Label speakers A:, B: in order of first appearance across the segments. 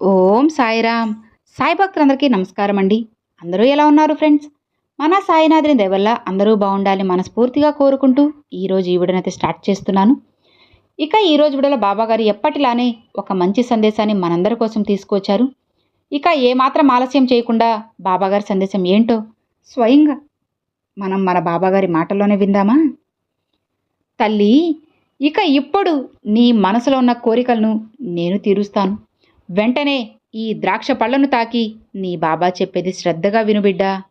A: ఓం సాయిరామ్ సాయి భక్తులందరికీ నమస్కారం అండి అందరూ ఎలా ఉన్నారు ఫ్రెండ్స్? మన సాయినాథుని దయవల్ల అందరూ బాగుండాలి మనస్ఫూర్తిగా కోరుకుంటూ ఈరోజు ఈ విడనైతే స్టార్ట్ చేస్తున్నాను. ఇక ఈరోజు విడలో బాబాగారు ఎప్పటిలానే ఒక మంచి సందేశాన్ని మనందరి కోసం తీసుకొచ్చారు. ఇక ఏమాత్రం ఆలస్యం చేయకుండా బాబాగారి సందేశం ఏంటో స్వయంగా మనం మన బాబాగారి మాటల్లోనే విందామా? తల్లి ఇక ఇప్పుడు నీ మనసులో ఉన్న కోరికలను నేను తీరుస్తాను. వెంటనే ఈ ద్రాక్ష పళ్ళను తాకి నీ బాబా చెప్పేది శ్రద్ధగా వినుబిడ్డా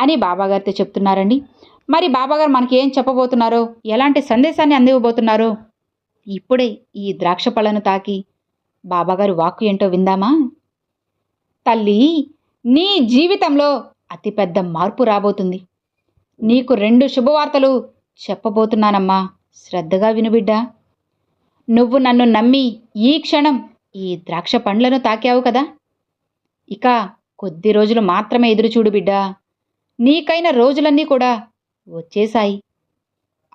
A: అని బాబాగారితో చెప్తున్నారండి. మరి బాబాగారు మనకి ఏం చెప్పబోతున్నారో ఎలాంటి సందేశాన్ని అందివ్వబోతున్నారో ఇప్పుడే ఈ ద్రాక్ష పళ్ళను తాకి బాబాగారి వాక్కు ఏంటో విందామా? తల్లి నీ జీవితంలో అతిపెద్ద మార్పు రాబోతుంది. నీకు రెండు శుభవార్తలు చెప్పబోతున్నానమ్మా. శ్రద్ధగా విను బిడ్డా. నువ్వు నన్ను నమ్మి ఈ క్షణం ఈ ద్రాక్ష పండ్లను తాకావు కదా? ఇక కొద్ది రోజులు మాత్రమే ఎదురుచూడు బిడ్డా. నీకైన రోజులన్నీ కూడా వచ్చేశాయి.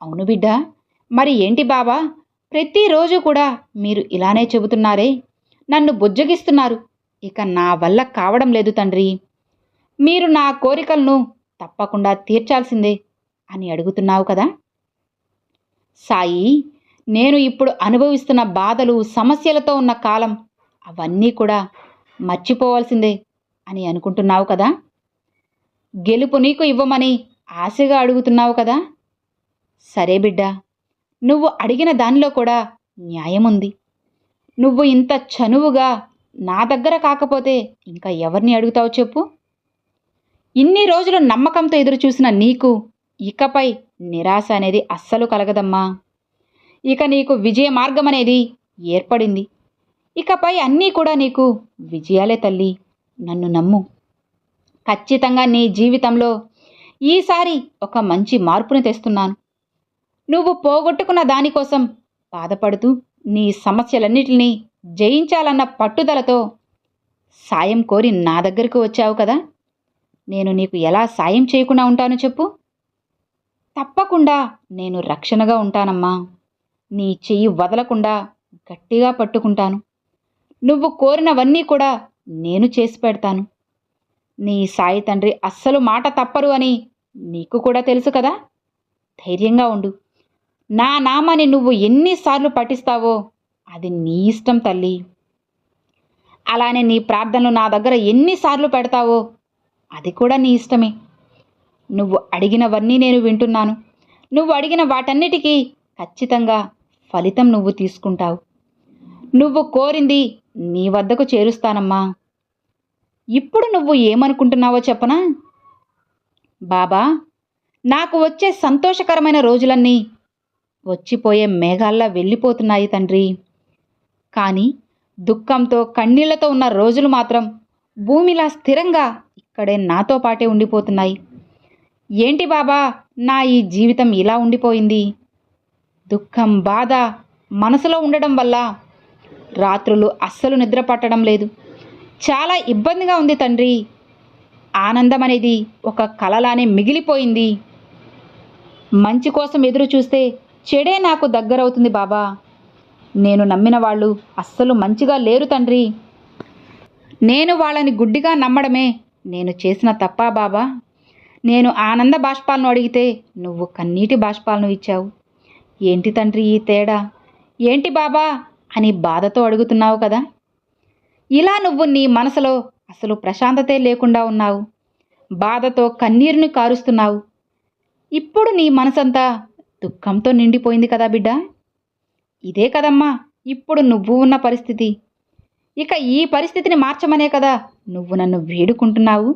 A: అవును బిడ్డా. మరి ఏంటి బాబా? ప్రతిరోజు కూడా మీరు ఇలానే చెబుతున్నారే? నన్ను బుజ్జగిస్తున్నారు. ఇక నా వల్ల కావడం లేదు తండ్రి. మీరు నా కోరికలను తప్పకుండా తీర్చాల్సిందే అని అడుగుతున్నావు కదా? సాయి నేను ఇప్పుడు అనుభవిస్తున్న బాధలు సమస్యలతో ఉన్న కాలం అవన్నీ కూడా మర్చిపోవాల్సిందే అని అనుకుంటున్నావు కదా? గెలుపు నీకు ఇవ్వమని ఆశగా అడుగుతున్నావు కదా? సరే బిడ్డ నువ్వు అడిగిన దానిలో కూడా న్యాయం ఉంది నువ్వు ఇంత చనువుగా నా దగ్గర కాకపోతే ఇంకా ఎవరిని అడుగుతావు చెప్పు? ఇన్ని రోజులు నమ్మకంతో ఎదురు చూసిన నీకు ఇకపై నిరాశ అనేది అస్సలు కలగదమ్మా. ఇక నీకు విజయ మార్గం అనేది ఏర్పడింది. ఇకపై అన్నీ కూడా నీకు విజయాలే తల్లి నన్ను నమ్ము. ఖచ్చితంగా నీ జీవితంలో ఈసారి ఒక మంచి మార్పుని తెస్తున్నాను. నువ్వు పోగొట్టుకున్న దానికోసం బాధపడుతూ నీ సమస్యలన్నిటినీ జయించాలన్న పట్టుదలతో సాయం కోరి నా దగ్గరకు వచ్చావు కదా? నేను నీకు ఎలా సాయం చేయకుండా ఉంటాను చెప్పు. తప్పకుండా నేను రక్షణగా ఉంటానమ్మా. నీ చెయ్యి వదలకుండా గట్టిగా పట్టుకుంటాను. నువ్వు కోరినవన్నీ కూడా నేను చేసి పెడతాను. నీ సాయి తండ్రి అస్సలు మాట తప్పరు అని నీకు కూడా తెలుసు కదా? ధైర్యంగా ఉండు. నా నామాన్ని నువ్వు ఎన్నిసార్లు పఠిస్తావో అది నీ ఇష్టం తల్లి. అలానే నీ ప్రార్థనలు నా దగ్గర ఎన్నిసార్లు పెడతావో అది కూడా నీ ఇష్టమే. నువ్వు అడిగినవన్నీ నేను వింటున్నాను. నువ్వు అడిగిన వాటన్నిటికీ ఖచ్చితంగా ఫలితం నువ్వు తీసుకుంటావు. నువ్వు కోరింది నీ వద్దకు చేరుస్తానమ్మా. ఇప్పుడు నువ్వు ఏమనుకుంటున్నావో చెప్పనా? బాబా నాకు వచ్చే సంతోషకరమైన రోజులన్నీ వచ్చిపోయే మేఘాల్లా వెళ్ళిపోతున్నాయి తండ్రి. కానీ దుఃఖంతో కన్నీళ్ళతో ఉన్న రోజులు మాత్రం భూమిలా స్థిరంగా ఇక్కడే నాతో పాటే ఉండిపోతున్నాయి. ఏంటి బాబా నా ఈ జీవితం ఇలా ఉండిపోయింది? దుఃఖం బాధ మనసులో ఉండడం వల్ల రాత్రులు అస్సలు నిద్ర పట్టడం లేదు. చాలా ఇబ్బందిగా ఉంది తండ్రి. ఆనందం అనేది ఒక కలలానే మిగిలిపోయింది. మంచి కోసం ఎదురు చూస్తే చెడే నాకు దగ్గరవుతుంది బాబా. నేను నమ్మిన వాళ్ళు అస్సలు మంచిగా లేరు తండ్రి. నేను వాళ్ళని గుడ్డిగా నమ్మడమే నేను చేసిన తప్పా బాబా? నేను ఆనంద బాష్పాలను అడిగితే నువ్వు కన్నీటి బాష్పాలను ఇచ్చావు. ఏంటి తండ్రి ఈ తేడా? ఏంటి బాబా? అని బాధతో అడుగుతున్నావు కదా? ఇలా నువ్వు నీ మనసులో అసలు ప్రశాంతతే లేకుండా ఉన్నావు. బాధతో కన్నీరుని కారుస్తున్నావు. ఇప్పుడు నీ మనసంతా దుఃఖంతో నిండిపోయింది కదా బిడ్డ? ఇదే కదమ్మా ఇప్పుడు నువ్వు ఉన్న పరిస్థితి. ఇక ఈ పరిస్థితిని మార్చమనే కదా నువ్వు నన్ను వేడుకుంటున్నావు.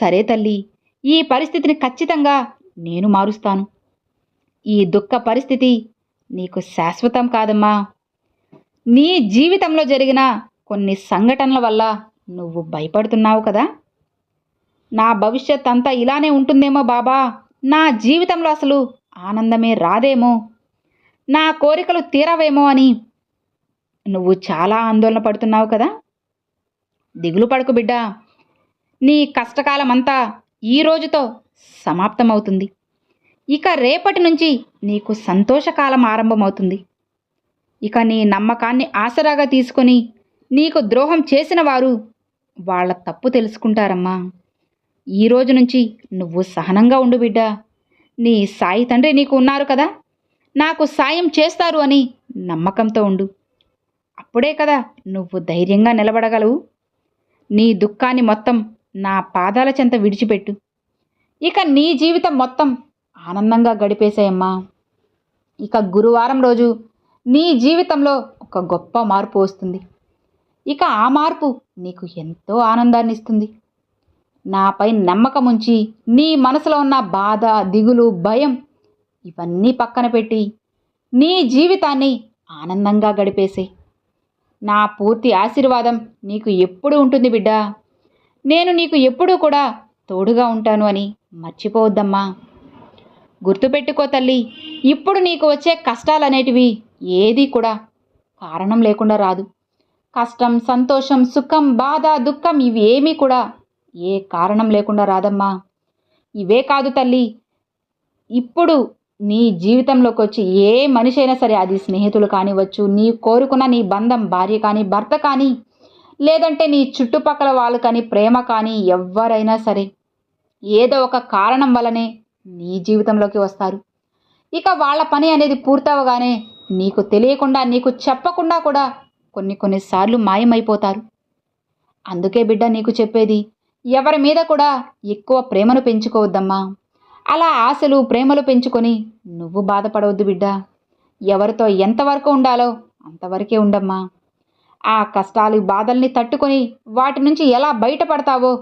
A: సరే తల్లి ఈ పరిస్థితిని ఖచ్చితంగా నేను మారుస్తాను. ఈ దుఃఖ పరిస్థితి నీకు శాశ్వతం కాదమ్మా. నీ జీవితంలో జరిగిన కొన్ని సంఘటనల వల్ల నువ్వు భయపడుతున్నావు కదా? నా భవిష్యత్ అంతా ఇలానే ఉంటుందేమో బాబా. నా జీవితంలో అసలు ఆనందమే రాదేమో. నా కోరికలు తీరవేమో అని నువ్వు చాలా ఆందోళన పడుతున్నావు కదా? దిగులు పడుకు బిడ్డ. నీ కష్టకాలం అంతా ఈ రోజుతో సమాప్తమవుతుంది. ఇక రేపటి నుంచి నీకు సంతోషకాలం ఆరంభమవుతుంది. ఇక నీ నమ్మకాన్ని ఆసరాగా తీసుకొని నీకు ద్రోహం చేసిన వారు వాళ్ళ తప్పు తెలుసుకుంటారమ్మా. ఈ రోజు నుంచి నువ్వు సహనంగా ఉండు బిడ్డ. నీ సాయి తండ్రి నీకు ఉన్నారు కదా. నాకు సాయం చేస్తారు అని నమ్మకంతో ఉండు. అప్పుడే కదా నువ్వు ధైర్యంగా నిలబడగలవు. నీ దుఃఖాన్ని మొత్తం నా పాదాల చెంత విడిచిపెట్టు. ఇక నీ జీవితం మొత్తం ఆనందంగా గడిపేశాయమ్మా. ఇక గురువారం రోజు నీ జీవితంలో ఒక గొప్ప మార్పు వస్తుంది. ఇక ఆ మార్పు నీకు ఎంతో ఆనందాన్ని ఇస్తుంది నాపై నమ్మకం ఉంచి నీ మనసులో ఉన్న బాధ దిగులు భయం ఇవన్నీ పక్కన పెట్టి నీ జీవితాన్ని ఆనందంగా గడిపేసే. నా పూర్తి ఆశీర్వాదం నీకు ఎప్పుడు ఉంటుంది బిడ్డ? నేను నీకు ఎప్పుడూ కూడా తోడుగా ఉంటాను అని మర్చిపోవద్దమ్మా. గుర్తుపెట్టుకో తల్లి. ఇప్పుడు నీకు వచ్చే కష్టాలనేటివి ఏది కూడా కారణం లేకుండా రాదు. కష్టం సంతోషం సుఖం బాధ దుఃఖం ఇవేమీ కూడా ఏ కారణం లేకుండా రాదమ్మా. ఇవే కాదు తల్లి. ఇప్పుడు నీ జీవితంలోకి వచ్చి ఏ మనిషి అయినా సరే అది స్నేహితులు కానివచ్చు నీ కోరుకున్న నీ బంధం భార్య కానీ భర్త కానీ లేదంటే నీ చుట్టుపక్కల వాళ్ళు కానీ ప్రేమ కానీ ఎవరైనా సరే ఏదో ఒక కారణం వల్లనే నీ జీవితంలోకి వస్తారు. ఇక వాళ్ళ పని అనేది పూర్తవగానే నీకు తెలియకుండా నీకు చెప్పకుండా కూడా కొన్ని కొన్నిసార్లు మాయమైపోతారు. అందుకే బిడ్డ నీకు చెప్పేది ఎవరి మీద కూడా ఎక్కువ ప్రేమను పెంచుకోవద్దమ్మా. అలా ఆశలు ప్రేమలు పెంచుకొని నువ్వు బాధపడవద్దు బిడ్డ. ఎవరితో ఎంతవరకు ఉండాలో అంతవరకే ఉండమ్మా. ఆ కష్టాలు బాధల్ని తట్టుకొని వాటి నుంచి ఎలా బయటపడతావో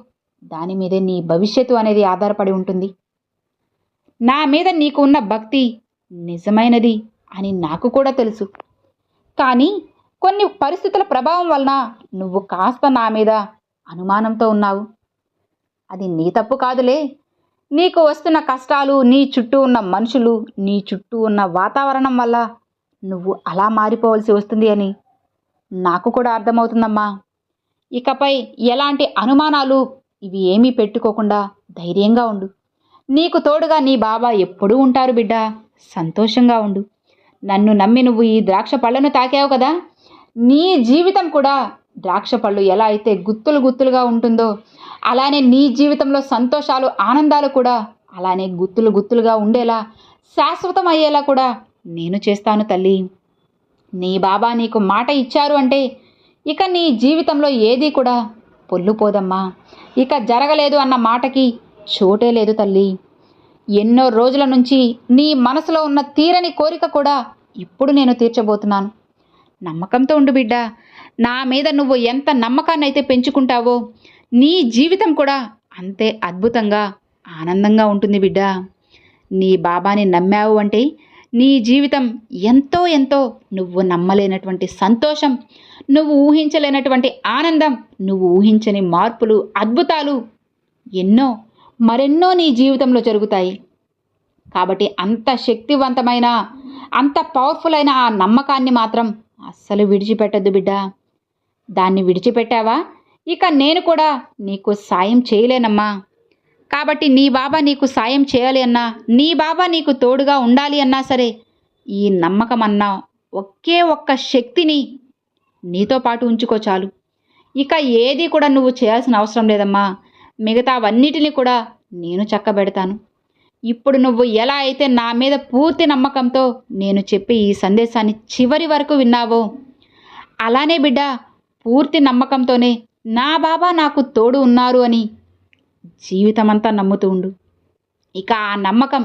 A: దాని మీదే నీ భవిష్యత్తు అనేది ఆధారపడి ఉంటుంది. నా మీద నీకు ఉన్న భక్తి నిజమైనది అని నాకు కూడా తెలుసు. కానీ కొన్ని పరిస్థితుల ప్రభావం వలన నువ్వు కాస్త నా మీద అనుమానంతో ఉన్నావు. అది నీ తప్పు కాదులే. నీకు వస్తున్న కష్టాలు నీ చుట్టూ ఉన్న మనుషులు నీ చుట్టూ ఉన్న వాతావరణం వల్ల నువ్వు అలా మారిపోవలసి వస్తుంది అని నాకు కూడా అర్థమవుతుందమ్మా. ఇకపై ఎలాంటి అనుమానాలు ఇవి ఏమీ పెట్టుకోకుండా ధైర్యంగా ఉండు. నీకు తోడుగా నీ బాబా ఎప్పుడూ ఉంటారు బిడ్డ. సంతోషంగా ఉండు. నన్ను నమ్మి నువ్వు ఈ ద్రాక్ష పళ్ళను తాకావు కదా. నీ జీవితం కూడా ద్రాక్ష పళ్ళు ఎలా అయితే గుత్తులు గుత్తులుగా ఉంటుందో అలానే నీ జీవితంలో సంతోషాలు ఆనందాలు కూడా అలానే గుత్తులు గుత్తులుగా ఉండేలా శాశ్వతం అయ్యేలా కూడా నేను చేస్తాను తల్లి. నీ బాబా నీకు మాట ఇచ్చారు అంటే ఇక నీ జీవితంలో ఏది కూడా పొల్లుపోదమ్మా. ఇక జరగలేదు అన్న మాటకి చోటే లేదు తల్లి. ఎన్నో రోజుల నుంచి నీ మనసులో ఉన్న తీరని కోరిక కూడా ఇప్పుడు నేను తీర్చబోతున్నాను. నమ్మకంతో ఉండు బిడ్డ. నా మీద నువ్వు ఎంత నమ్మకాన్ని అయితే పెంచుకుంటావో నీ జీవితం కూడా అంతే అద్భుతంగా ఆనందంగా ఉంటుంది బిడ్డ. నీ బాబాని నమ్మావు అంటే నీ జీవితం ఎంతో ఎంతో నువ్వు నమ్మలేనటువంటి సంతోషం నువ్వు ఊహించలేనటువంటి ఆనందం నువ్వు ఊహించని మార్పులు అద్భుతాలు ఎన్నో మరెన్నో నీ జీవితంలో జరుగుతాయి. కాబట్టి అంత శక్తివంతమైన అంత పవర్ఫుల్ అయిన ఆ నమ్మకాన్ని మాత్రం అస్సలు విడిచిపెట్టద్దు బిడ్డ. దాన్ని విడిచిపెట్టావా? ఇక నేను కూడా నీకు సాయం చేయలేనమ్మా. కాబట్టి నీ బాబా నీకు సాయం చేయాలి అన్నా నీ బాబా నీకు తోడుగా ఉండాలి అన్నా సరే ఈ నమ్మకం అన్నా ఒకే ఒక్క శక్తిని నీతో పాటు ఉంచుకో చాలు. ఇక ఏది కూడా నువ్వు చేయాల్సిన అవసరం లేదమ్మా. మిగతావన్నిటిని కూడా నేను చక్కబెడతాను. ఇప్పుడు నువ్వు ఎలా అయితే నా మీద పూర్తి నమ్మకంతో నేను చెప్పే ఈ సందేశాన్ని చివరి వరకు విన్నావో అలానే బిడ్డ పూర్తి నమ్మకంతోనే నా బాబా నాకు తోడు ఉన్నారు అని జీవితమంతా నమ్ముతూ ఉండు. ఇక ఆ నమ్మకం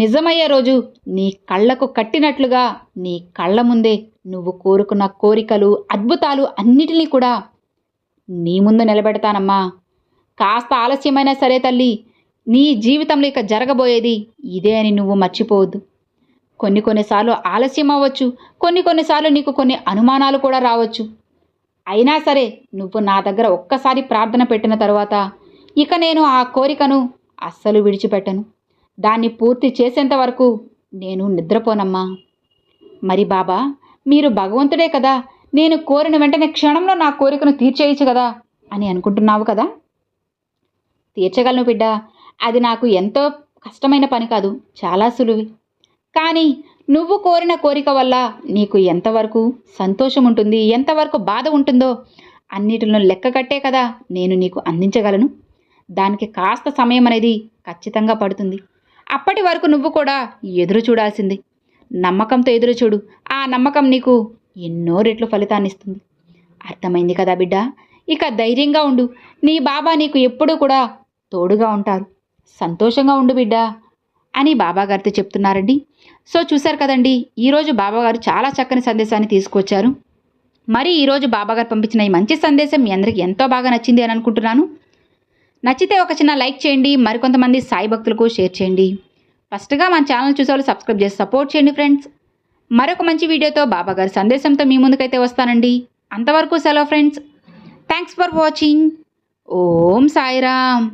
A: నిజమయ్యే రోజు నీ కళ్ళకు కట్టినట్లుగా నీ కళ్ళ ముందే నువ్వు కోరుకున్న కోరికలు అద్భుతాలు అన్నిటినీ కూడా నీ ముందు నిలబెడతానమ్మా. కాస్త ఆలస్యమైనా సరే తల్లి నీ జీవితంలో ఇక జరగబోయేది ఇదే అని నువ్వు మర్చిపోవద్దు. కొన్ని కొన్నిసార్లు ఆలస్యం అవ్వచ్చు కొన్ని కొన్నిసార్లు నీకు కొన్ని అనుమానాలు కూడా రావచ్చు. అయినా సరే నువ్వు నా దగ్గర ఒక్కసారి ప్రార్థన పెట్టిన తర్వాత ఇక నేను ఆ కోరికను అస్సలు విడిచిపెట్టను. దాన్ని పూర్తి చేసేంత వరకు నేను నిద్రపోనమ్మా. మరి బాబా మీరు భగవంతుడే కదా నేను కోరిన వెంటనే క్షణంలో నా కోరికను తీర్చేయచ్చు కదా అని అనుకుంటున్నావు కదా? తీర్చగలను బిడ్డ. అది నాకు ఎంతో కష్టమైన పని కాదు చాలా సులువి. కానీ నువ్వు కోరిన కోరిక వల్ల నీకు ఎంతవరకు సంతోషం ఉంటుంది ఎంతవరకు బాధ ఉంటుందో అన్నిటిలో లెక్క కట్టే కదా నేను నీకు అందించగలను. దానికి కాస్త సమయం అనేది ఖచ్చితంగా పడుతుంది. అప్పటి వరకు నువ్వు కూడా ఎదురు చూడాల్సింది. నమ్మకంతో ఎదురు చూడు. ఆ నమ్మకం నీకు ఎన్నో రెట్లు ఫలితాన్ని ఇస్తుంది. అర్థమైంది కదా బిడ్డ? ఇక ధైర్యంగా ఉండు. నీ బాబా నీకు ఎప్పుడూ కూడా తోడుగా ఉంటారు. సంతోషంగా ఉండు బిడ్డా అని బాబాగారితో చెప్తున్నారండి. సో చూశారు కదండి ఈరోజు బాబాగారు చాలా చక్కని సందేశాన్ని తీసుకొచ్చారు. మరి ఈరోజు బాబాగారు పంపించిన ఈ మంచి సందేశం మీ అందరికీ ఎంతో బాగా నచ్చింది అని అనుకుంటున్నాను. నచ్చితే ఒక చిన్న లైక్ చేయండి మరికొంతమంది సాయి భక్తులకు షేర్ చేయండి. ఫస్ట్గా మన ఛానల్ చూసేవాళ్ళు సబ్స్క్రైబ్ చేసి సపోర్ట్ చేయండి ఫ్రెండ్స్. మరొక మంచి వీడియోతో బాబాగారి సందేశంతో మీ ముందుకైతే వస్తానండి. అంతవరకు సెలవు friends. Thanks for watching. Om Sairam.